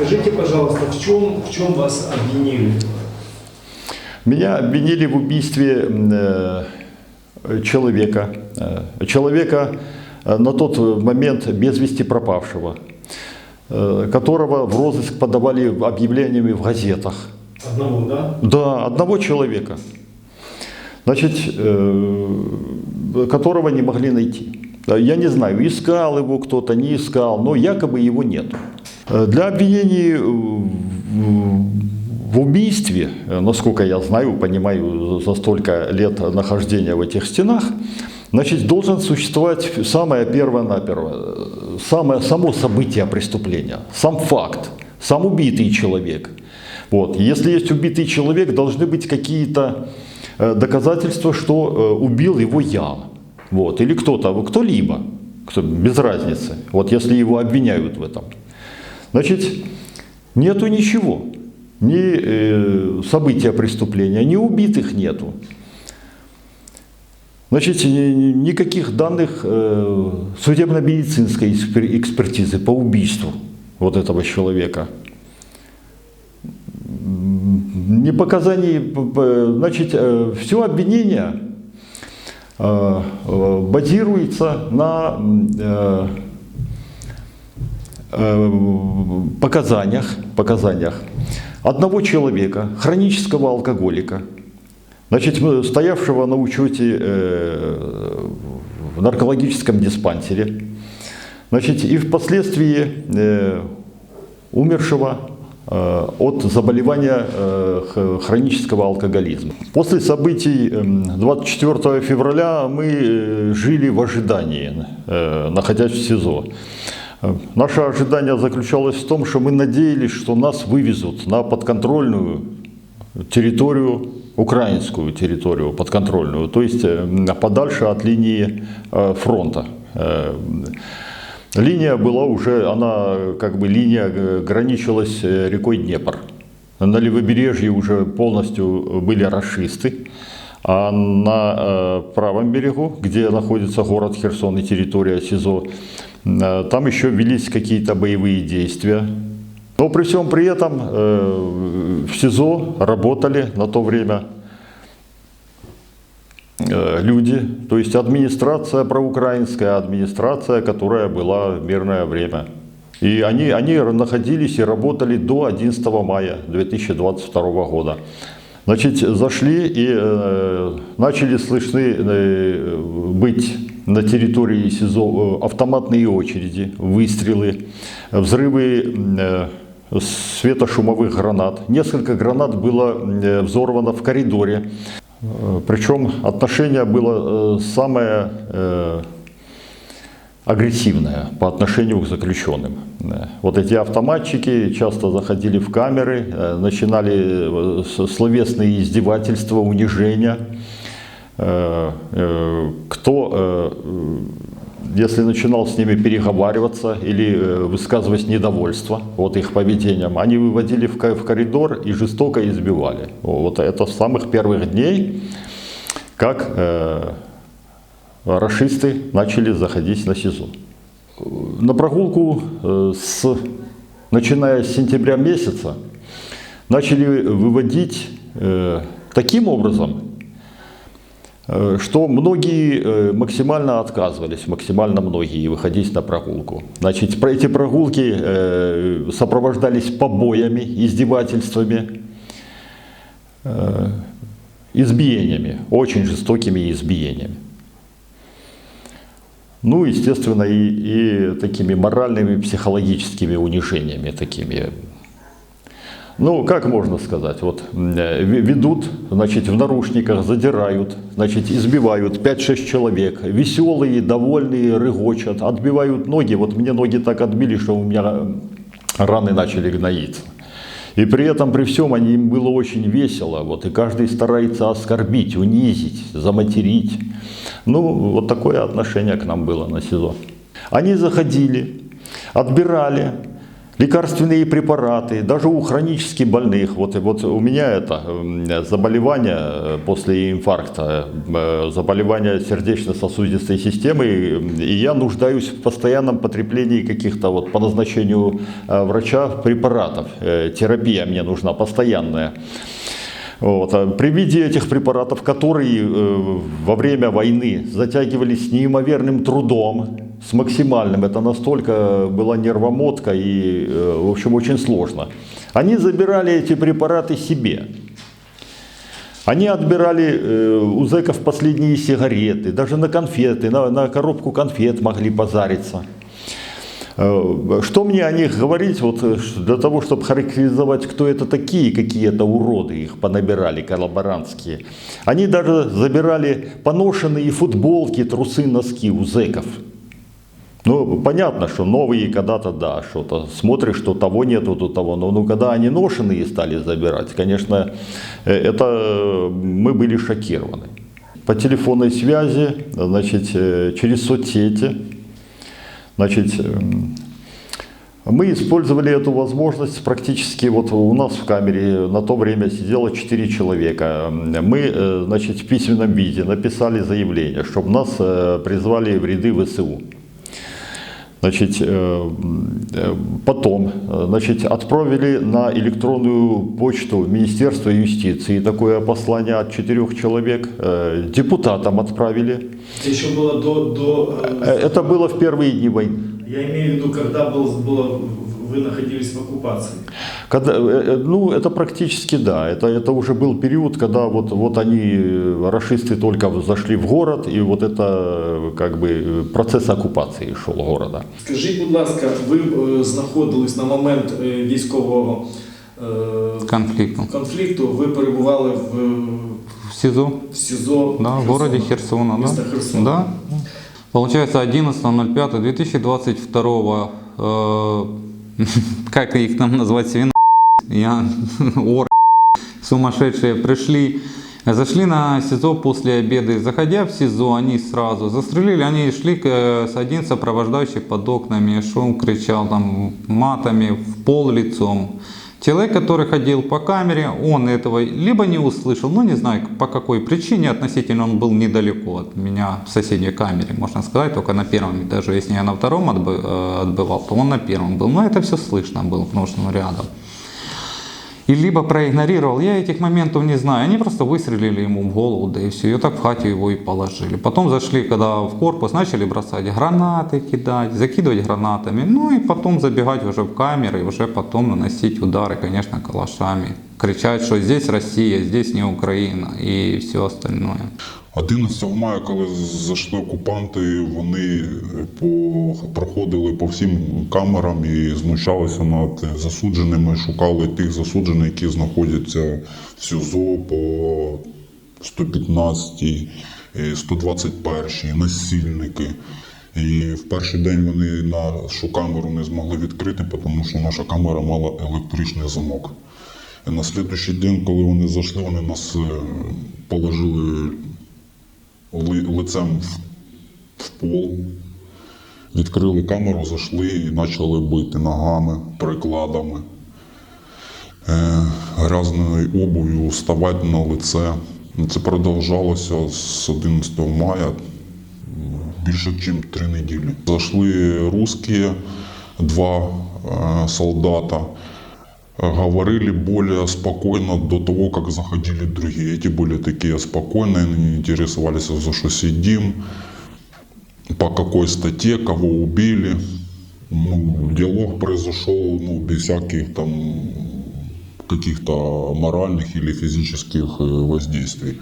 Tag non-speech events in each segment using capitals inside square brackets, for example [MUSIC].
Скажите, пожалуйста, в чем, в чем вас обвинили? Меня обвинили в убийстве э, человека, э, человека э, на тот момент без вести пропавшего, э, которого в розыск подавали объявлениями в газетах. Одного, да? Да, одного человека, значит, э, которого не могли найти. Да, Я не знаю, искал его кто-то, не искал, но якобы его нет. Э, Для обвинений э, в убийстве, э, насколько я знаю, понимаю за столько лет нахождения в этих стенах, значит, должен существовать самое первое-наперво, самое, само событие преступления, сам факт, сам убитый человек. Вот. Если есть убитый человек, должны быть какие-то доказательства, что убил его я. Вот. Или кто-то, кто-либо, кто, без разницы. Вот если его обвиняют в этом. Значит, нету ничего. Ни э, события преступления, ни убитых нету. Значит, ни- ни- никаких данных э, судебно-медицинской экспер- экспертизы по убийству вот этого человека. Ни показаний, значит, все обвинение э, э, базируется на э, э, показаниях, показаниях одного человека, хронического алкоголика, значит, стоявшего на учете э, в наркологическом диспансере, значит, и впоследствии э, умершего э, от заболевания э, хронического алкоголизма. После событий эм, 24 февраля мы э, жили в ожидании, э, находясь в СИЗО. Наше ожидание заключалось в том, что мы надеялись, что нас вывезут на подконтрольную территорию, украинскую территорию подконтрольную, то есть э, подальше от линии э, фронта. Э, Линия была уже, она как бы линия граничилась рекой Днепр. На левобережье уже полностью были расисты, а на правом берегу, где находится город Херсон и территория СИЗО, там еще велись какие-то боевые действия. Но при всем при этом э, в СИЗО работали на то время э, люди, то есть администрация проукраинская, администрация, которая была в мирное время. И они, они находились и работали до 11 мая 2022 года. Значит, зашли и э, начали слышны э, быть на территории СИЗО э, автоматные очереди, выстрелы, взрывы э, светошумовых гранат. Несколько гранат было э, взорвано в коридоре. Причем отношение было самое агрессивное по отношению к заключенным. Вот эти автоматчики часто заходили в камеры, начинали словесные издевательства, унижения. Э, э, Кто, э, если начинал с ними переговариваться или высказывать недовольство вот их поведением, они выводили в ко- в коридор и жестоко избивали. Вот это с самых первых дней, как рашисты начали заходить на СИЗО. На прогулку с, начиная с сентября месяца начали выводить таким образом, что многие э, максимально отказывались, максимально многие выходить на прогулку. Значит, эти прогулки э, сопровождались побоями, издевательствами, э, избиениями, очень жестокими избиениями. Ну, естественно, и, и такими моральными, психологическими унижениями такими. Ну, как можно сказать, вот э, ве- ведут, значит, в наручниках, задирают, значит, избивают 5-6 человек, веселые, довольные, рыгочат, отбивают ноги, вот мне ноги так отбили, что у меня раны начали гноиться. И при этом, при всем, они, им было очень весело, вот, и каждый старается оскорбить, унизить, заматерить. Ну, вот такое отношение к нам было на СИЗО. Они заходили, отбирали лекарственные препараты, даже у хронически больных. Вот, вот у меня это м, заболевание э, после инфаркта, э, заболевание сердечно-сосудистой системы, и я нуждаюсь в постоянном потреблении каких-то вот по назначению э, врача препаратов. Э, Терапия мне нужна постоянная. Вот. При виде этих препаратов, которые э, во время войны затягивались неимоверным трудом, с максимальным, это настолько была нервомотка и, э, в общем, очень сложно. Они забирали эти препараты себе. Они отбирали э, у зэков последние сигареты, даже на конфеты, на, на коробку конфет могли позариться. Э, Что мне о них говорить, вот для того, чтобы характеризовать, кто это такие, какие это уроды их понабирали, коллаборантские. Они даже забирали поношенные футболки, трусы, носки у зэков. Ну, понятно, что новые когда-то, да, что-то смотришь, что того нету, то того. Но ну, когда они ношеные стали забирать, конечно, э, это э, мы были шокированы. По телефонной связи, значит, э, через соцсети, значит, эм, мы использовали эту возможность практически, вот у нас в камере на то время сидело 4 человека. Мы, э, значит, в письменном виде написали заявление, чтобы нас э, призвали в ряды ВСУ. Значит, э, э, потом э, значит, отправили на электронную почту в Министерство юстиции такое послание от четырех человек. Депутатам отправили. Это еще было до... до Это было в первые дни войны. Я имею в виду, когда был, было, вы находились в оккупации. Когда, э, э, ну, это практически да. Это, это уже был период, когда вот, вот они, э, рашисты, только зашли в город, и вот это э, как бы э, процесс оккупации шел города. Скажіть, будь ласка, ви е, знаходились на момент е, військового е, конфликту. конфлікту, ви перебували в, В СИЗО, в СІЗО да, в городе Херсона, да. Место Херсона. Да. Получается 11.05.2022, э, [LAUGHS] как их там назвать, свин, я, [LAUGHS] ор, сумасшедшие пришли, зашли на СИЗО после обеда, заходя в СИЗО, они сразу застрелили, они шли к, э, с один сопровождающий под окнами, шум кричал там матами в пол лицом. Человек, который ходил по камере, он этого либо не услышал, ну не знаю по какой причине, относительно он был недалеко от меня в соседней камере, можно сказать, только на первом этаже, если я на втором э, отбывал, то он на первом был, но это все слышно было, потому что он рядом. И либо проигнорировал, я этих моментов не знаю, они просто выстрелили ему в голову, да и все, и так в хате его и положили. Потом зашли, когда в корпус, начали бросать гранаты кидать, закидывать гранатами, ну и потом забегать уже в камеры, и уже потом наносить удары, конечно, калашами. Кричать, что здесь Россия, здесь не Украина и все остальное. 11 мая, коли зайшли окупанти, вони по, проходили по всім камерам і знущалися над засудженими, шукали тих засуджених, які знаходяться в СІЗО по 115, е, 121, насильники. І в перший день вони нашу камеру не змогли відкрити, тому що наша камера мала електричний замок. І на слідуючий день, коли вони зайшли, вони нас е, положили ли- лицем в, пол, відкрили камеру, зайшли і почали бити ногами, прикладами, е, грязною обув'ю, вставати на лице. Це продовжалося з 11 мая більше, ніж три неділі. Зайшли русські, два е, солдата. Говорили более спокойно до того, как заходили другие. Эти были такие спокойные, они интересовались, за что сидим, по какой статье, кого убили. Ну, диалог произошел ну, без всяких там каких-то моральных или физических э, воздействий.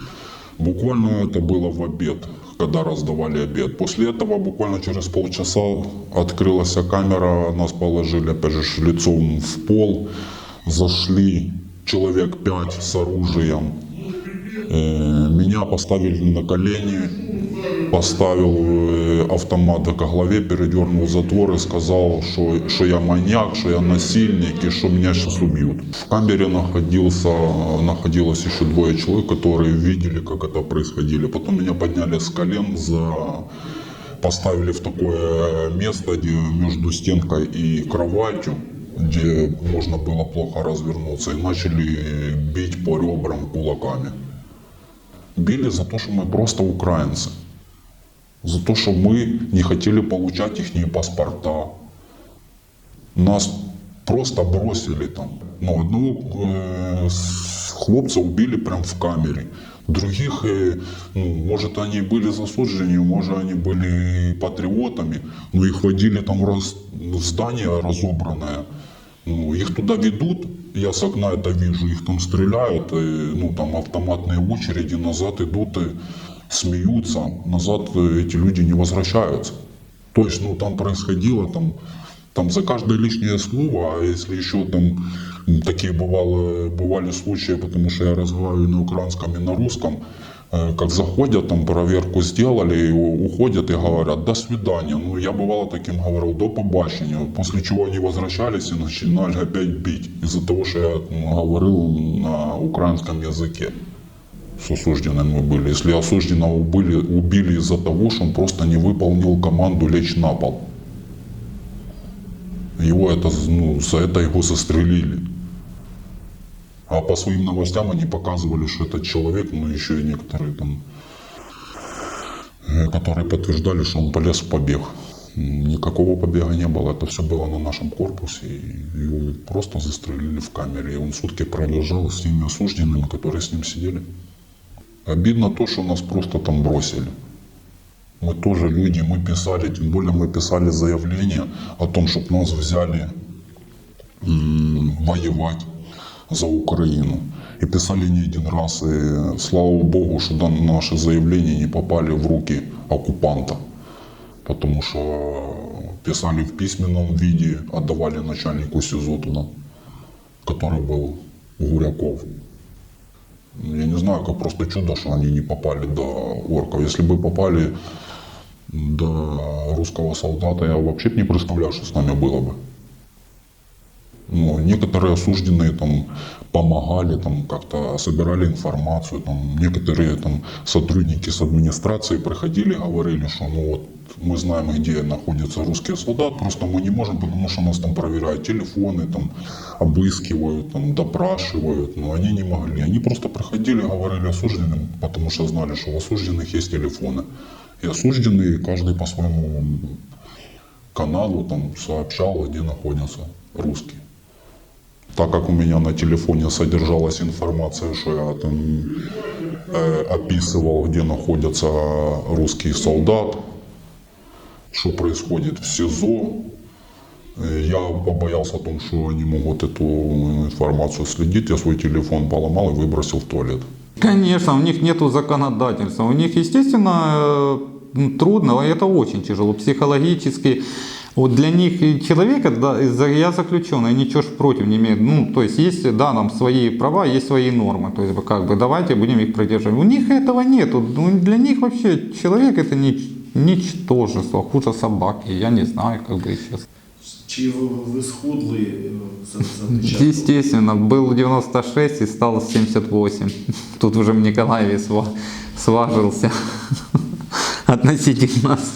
Буквально это было в обед, когда раздавали обед. После этого буквально через полчаса открылась камера, нас положили опять же лицом в пол, зашли человек пять с оружием. Э, Меня поставили на колени, поставил э, автомат к голове, передернул затвор и сказал, что, что я маньяк, что я насильник и что меня сейчас убьют. В камере находился, находилось еще двое человек, которые видели, как это происходило. Потом меня подняли с колен, за... поставили в такое место где между стенкой и кроватью. Где можно было плохо развернуться, и начали бить по ребрам кулаками. Били за то, что мы просто украинцы. За то, что мы не хотели получать их паспорта. Нас просто бросили там. Ну, одного э, хлопца убили прям в камере. Других, э, ну, может, они были засуджені, может, они были патриотами, но их водили там раз- здание разобранное. Ну, их туда ведут, я с окна это вижу, их там стреляют, э, ну, там автоматные очереди, назад идут, и смеются, назад э, эти люди не возвращаются. То есть, ну, там происходило, там, там за каждое лишнее слово, а если еще там такие бывало, бывали случаи, потому что я разговариваю на украинском и на русском, как заходят, там проверку сделали, уходят и говорят «до свидания». Ну, я бывало таким говорил «до побачення», после чего они возвращались и начинали опять бить, из-за того, что я ну, говорил на украинском языке с осужденным мы были. Если осужденного убили, убили из-за того, что он просто не выполнил команду лечь на пол. Его это, ну, за это его застрелили. А по своим новостям они показывали, что этот человек, ну еще и некоторые там, э, которые подтверждали, что он полез в побег. М, Никакого побега не было, это все было на нашем корпусе, и его просто застрелили в камере. И он сутки пролежал с теми осужденными, которые с ним сидели. Обидно то, что нас просто там бросили. Мы тоже люди, мы писали, тем более мы писали заявление о том, чтобы нас взяли м, воевать за Украину. И писали не один раз, и слава Богу, что наши заявления не попали в руки оккупанта. Потому что писали в письменном виде, отдавали начальнику СИЗО туда, который был Гуряков. Я не знаю, как просто чудо, что они не попали до орков. Если бы попали до русского солдата, я вообще не представляю, что с нами было бы. Ну, некоторые осужденные там помогали, там как-то собирали информацию, там некоторые там сотрудники с администрации приходили, говорили, что ну вот мы знаем, где находится русский солдат, просто мы не можем, потому что нас там проверяют телефоны, там обыскивают, там допрашивают, но они не могли. Они просто приходили, говорили осужденным, потому что знали, что у осужденных есть телефоны. И осужденные, каждый по своему каналу там сообщал, где находятся русские. Так как у меня на телефоне содержалась информация, что я там э, описывал, где находится русский солдат, что происходит в СИЗО, я побоялся о том, что они могут эту информацию следить. Я свой телефон поломал и выбросил в туалет. Конечно, у них нету законодательства. У них, естественно, э, трудно, это очень тяжело психологически. Вот для них и человека, да, я заключенный, ничего ж против не имею. Ну, то есть есть, да, нам свои права, есть свои нормы. То есть как бы давайте будем их продерживать. У них этого нету. Ну, для них вообще человек это нич- ничтожество, хуже собаки. Я не знаю, как бы сейчас. Чи ви схудли е, за, за? Естественно, был 96 и стал 78. [LAUGHS] Тут уже в Николаеве сва- сважился [LAUGHS] относительно нас.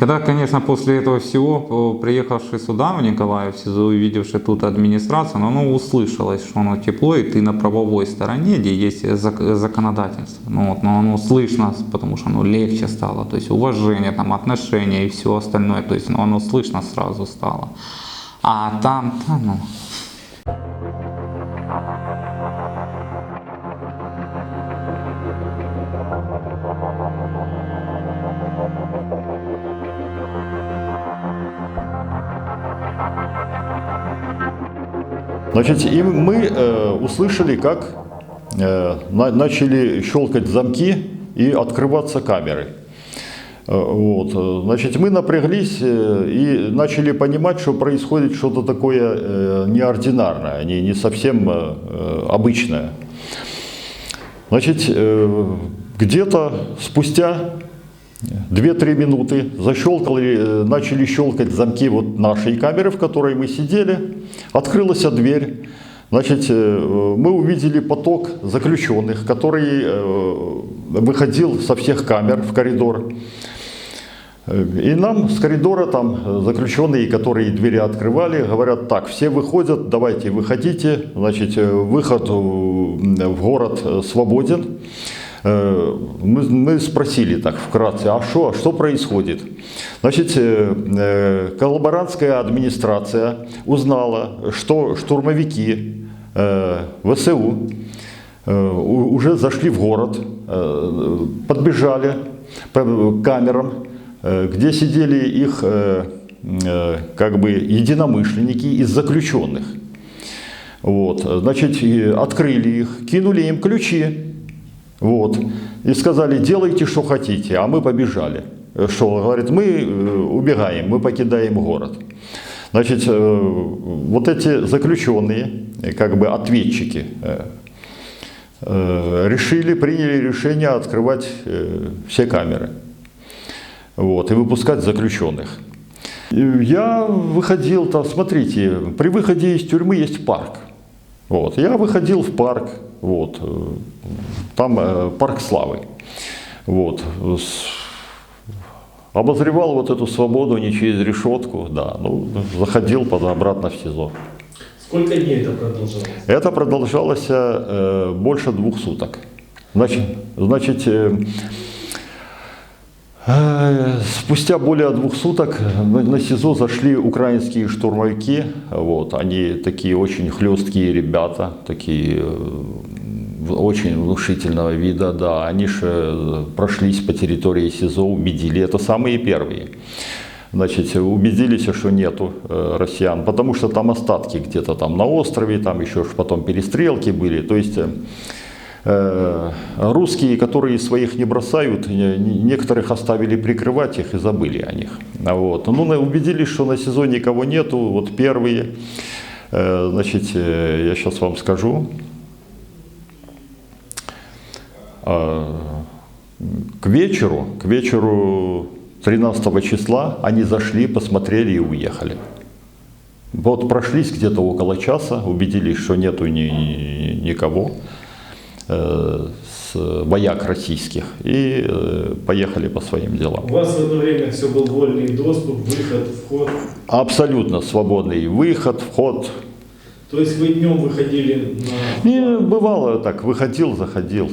Когда, конечно, после этого всего, о, приехавший сюда, в Николаев, увидевший тут администрацию, ну, ну, услышалось, что оно тепло, и ты на правовой стороне, где есть зак- законодательство. Ну, вот, но оно слышно, потому что оно легче стало, то есть уважение, там, отношения и все остальное, то есть ну, оно слышно сразу стало. А там, да, ну, Значит, и мы э, услышали, как э, на- начали щелкать замки и открываться камеры. Э, Вот. э, Значит, мы напряглись э, и начали понимать, что происходит что-то такое неординарное, не, не совсем обычное. Значит, где-то спустя 2-3 минуты защелкали, э, начали щелкать замки вот нашей камеры, в которой мы сидели. Открылась дверь. Значит, э, мы увидели поток заключенных, который э, выходил со всех камер в коридор. И нам с коридора там заключенные, которые двери открывали, говорят, так, все выходят, давайте выходите, значит, выход в город свободен. Э, Мы, мы спросили так вкратце, а что, а что происходит? Значит, э, э, коллаборантская администрация узнала, что штурмовики ВСУ уже зашли в город, подбежали по камерам, где сидели их как бы единомышленники из заключенных. Вот, значит, открыли их, кинули им ключи, вот, и сказали, делайте, что хотите, а мы побежали. Э, Что, говорит, мы э, убегаем, мы покидаем город. Значит, э, вот эти заключенные, как бы ответчики, решили, приняли решение открывать все камеры вот, и выпускать заключенных. Я выходил там, смотрите, при выходе из тюрьмы есть парк. Вот, я выходил в парк, вот, э, там э, парк славы. Вот, обозревал вот эту свободу не через решетку, да, ну, заходил под, обратно в СИЗО. Сколько дней это продолжалось? Это продолжалось э, больше двух суток. Значит, значит э, э, спустя более двух суток на, на СИЗО зашли украинские штурмовики. Вот, они такие очень хлесткие ребята, такие э, очень внушительного вида, да. Они же прошлись по территории СИЗО, убедили, это самые первые. Значит, убедились, что нету э, россиян, потому что там остатки где-то там на острове, там еще ж потом перестрелки были. То есть э, э, русские, которые своих не бросают, не- не- некоторых оставили прикрывать их и забыли о них. Вот. Ну, убедились, что на СИЗО никого нету, вот первые. Э, Значит, э, я сейчас вам скажу. А, К вечеру, к вечеру 13 числа они зашли, посмотрели и уехали. Вот прошлись где-то около часа, убедились, что нету ни- ни- никого, э, с вояк российских, и э, поехали по своим делам. У вас в это время все был вольный доступ, выход, вход. Абсолютно свободный выход, вход. То есть вы днем выходили на... И бывало так, выходил, заходил.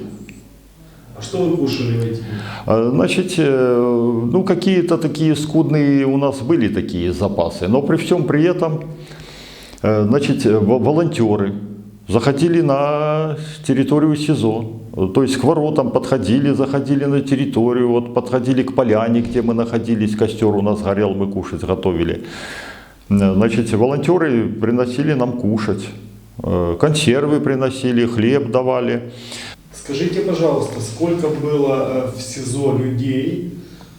А что вы кушали в эти дни? А, Значит, э, ну какие-то такие скудные у нас были такие запасы, но при всем при этом, э, значит, э, во- волонтеры заходили на территорию СИЗО, то есть к воротам подходили, заходили на территорию, вот подходили к поляне, где мы находились, костер у нас горел, мы кушать готовили. Значит, волонтеры приносили нам кушать, консервы приносили, хлеб давали. Скажите, пожалуйста, сколько было э, в СИЗО людей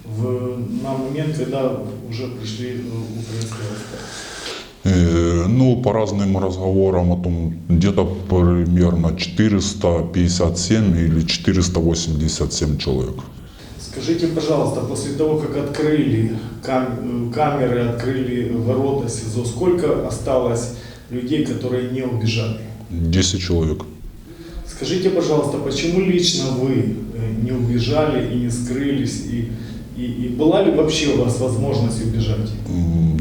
в, на момент, когда уже пришли э, украинские войска? Э, Ну, по разным разговорам о том, где-то примерно 457 или 487 человек. Скажите, пожалуйста, после того, как открыли кам- камеры, открыли ворота СИЗО, сколько осталось людей, которые не убежали? 10 человек. Скажите, пожалуйста, почему лично вы э, не убежали и не скрылись? И, и, и была ли вообще у вас возможность убежать?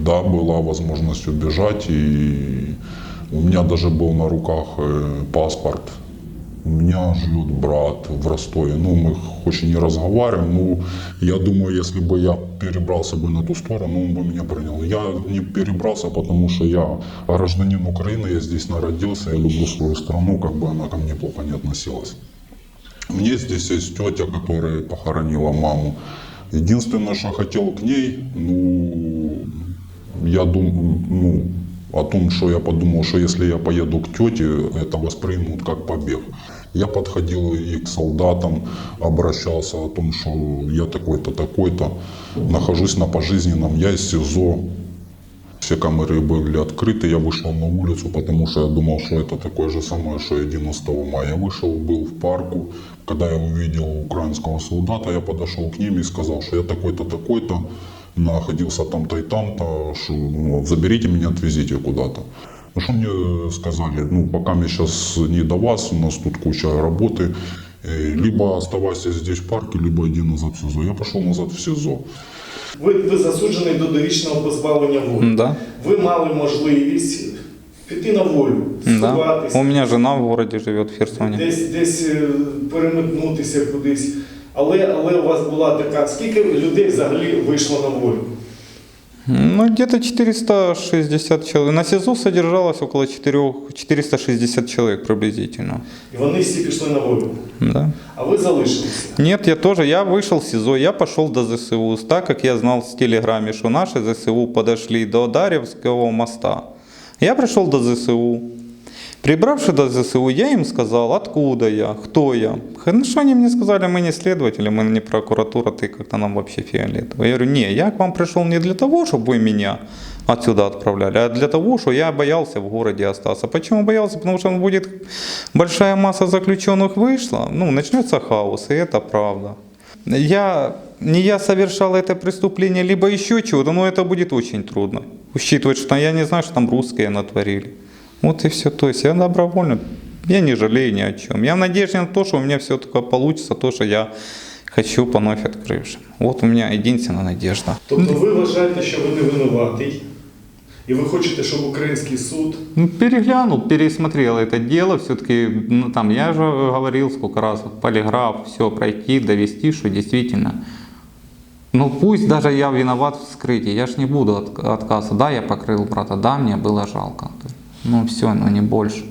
Да, была возможность убежать, и у меня даже был на руках э, паспорт. Меня живет брат в Ростове. Ну, мы хоть и не разговариваем, но я думаю, если бы я перебрался бы на ту сторону, он бы меня принял. Я не перебрался, потому что я гражданин Украины, я здесь народился, я люблю свою страну, как бы она ко мне плохо не относилась. Мне здесь есть тетя, которая похоронила маму. Единственное, что хотел к ней, ну, я думаю, ну, о том, что я подумал, что если я поеду к тете, это воспримут как побег. Я подходил и к солдатам, обращался о том, что я такой-то, такой-то, нахожусь на пожизненном, я из СИЗО, все камеры были открыты, я вышел на улицу, потому что я думал, что это такое же самое, что и 11 мая. Я вышел, был в парку, когда я увидел украинского солдата, я подошел к ним и сказал, что я такой-то, такой-то, находился там-то и там-то, что ну, заберите меня, отвезите куда-то. Ну что мне сказали, ну пока мне сейчас не до вас, у нас тут куча работы, Э, Либо оставайся здесь в парке, либо иди назад в СИЗО. Я пошел назад в СИЗО. Ви, ви засуджений до довічного позбавлення волі. Да. Ви мали можливість піти на волю, Да. сховатися, У меня жена в городе живет в Херсоне. десь, десь е, переметнутися кудись. Але, але у вас була така. Скільки людей взагалі вийшло на волю? Ну, где-то 460 человек. На СИЗО содержалось около 4, 460 человек приблизительно. І вони всі пішли на волю. Да. А ви залишилися. Нет, я тоже, я вышел с СИЗО, я пошел до ЗСУ, так как я знал в телеграме, что наши ЗСУ подошли до Дарьевского моста. Я пришел до ЗСУ. Прибравши до ЗСУ, я им сказал, откуда я, кто я. Ну что они мне сказали, мы не следователи, мы не прокуратура, ты как-то нам вообще фиолетово. Я говорю, не, я к вам пришел не для того, чтобы вы меня отсюда отправляли, а для того, что я боялся в городе остаться. Почему боялся? Потому что будет большая масса заключенных вышла, ну, начнется хаос, и это правда. Я, не я совершал это преступление, либо еще чего-то, но это будет очень трудно. Учитывая, что я не знаю, что там русские натворили. Вот и все. То есть я добровольно, я не жалею ни о чем. Я в надежде на то, что у меня все такое получится, то, что я хочу по вновь открывшим. Вот у меня единственная надежда. Тобто ви вважаєте, що ви не винуватий, і ви хочете, щоб український суд Ну, переглянул, пересмотрел это дело, все-таки, ну там, я же говорил сколько раз, вот, полиграф, все пройти, довести, что действительно, ну пусть даже я виноват в вскрытии, я ж не буду от, отказываться, да, я покрыл брата, да, мне было жалко, ну все, но не больше.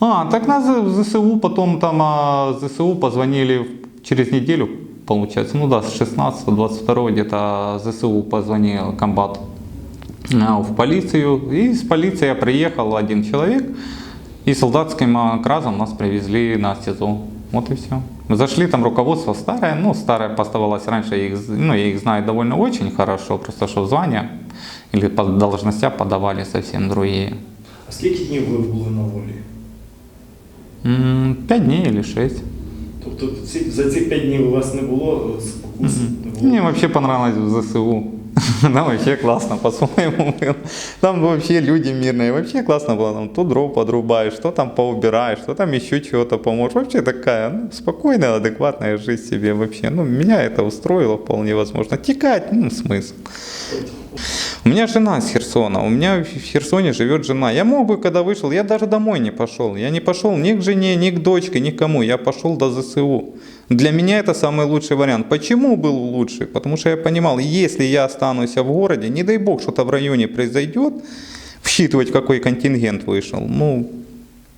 А, так на ЗСУ потом там а, ЗСУ позвонили через неделю, получается, ну да, с 16-22 где-то ЗСУ позвонил комбат а, в полицию. И с полиции приехал один человек, и солдатским а, кразом нас привезли на СИЗО. Вот и все. Зашли, там руководство старое, ну, старое поставалось раньше, их, ну, я их знаю довольно очень хорошо, просто что звания или по должностям подавали совсем другие. А скільки днів ви були на волі? М, Пять дней или шесть. Тобто ці, за ці п'ять днів у вас не було е, спокуси? Не було? Мне вообще понравилось в ЗСУ. [LAUGHS] Там вообще классно, по-своему было. Там вообще люди мирные. Вообще классно было. Там то дров подрубаешь, что там поубираешь, что там еще чего-то поможешь. Вообще такая ну, спокойная, адекватная жизнь себе вообще. Ну, меня это устроило вполне возможно. Текать, ну, смысл. У меня жена с Херсона, у меня в Херсоне живет жена. Я мог бы, когда вышел, я даже домой не пошел. Я не пошел ни к жене, ни к дочке, ни к кому. Я пошел до ЗСУ. Для меня это самый лучший вариант. Почему был лучший? Потому что я понимал, если я останусь в городе, не дай бог, что-то в районе произойдет, всчитывать, какой контингент вышел, ну,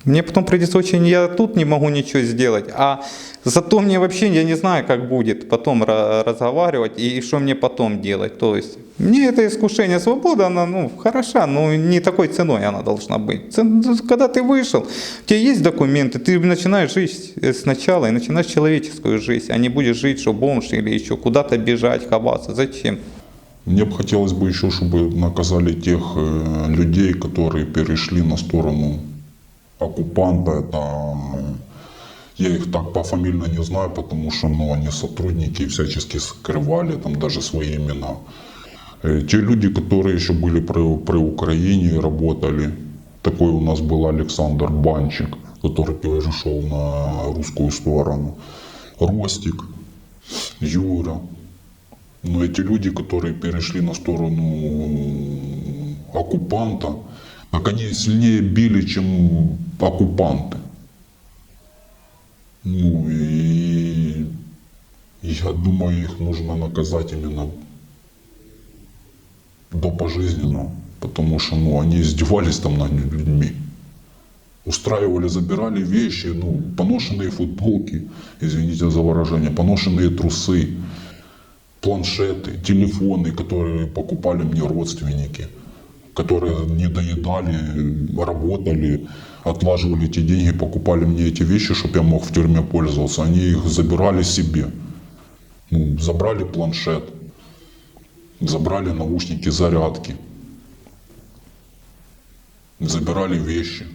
мне потом придется очень, я тут не могу ничего сделать, а зато мне вообще, я не знаю, как будет потом ра- разговаривать и что мне потом делать. То есть мне это искушение свобода, она, ну, хороша, но не такой ценой она должна быть. Ц- Когда ты вышел, у тебя есть документы, ты начинаешь жить сначала и начинаешь человеческую жизнь, а не будешь жить, что бомж или еще куда-то бежать, ховаться. Зачем? Мне бы хотелось бы еще, чтобы наказали тех э, людей, которые перешли на сторону оккупанта. Это, ну, я их так пофамильно не знаю, потому что ну, они сотрудники всячески скрывали там даже свои имена. Те люди, которые еще были при, при Украине и работали, такой у нас был Александр Банчик, который перешел на русскую сторону. Ростик, Юра, но эти люди, которые перешли на сторону оккупанта, так они сильнее били, чем оккупанты. Ну и я думаю, их нужно наказать именно до пожизненно, потому что ну, они издевались там над людьми. Устраивали, забирали вещи, ну, поношенные футболки, извините за выражение, поношенные трусы, планшеты, телефоны, которые покупали мне родственники, которые не доедали, работали, отлаживали эти деньги, покупали мне эти вещи, чтобы я мог в тюрьме пользоваться. Они их забирали себе. Ну, забрали планшет, забрали наушники, зарядки, забирали вещи.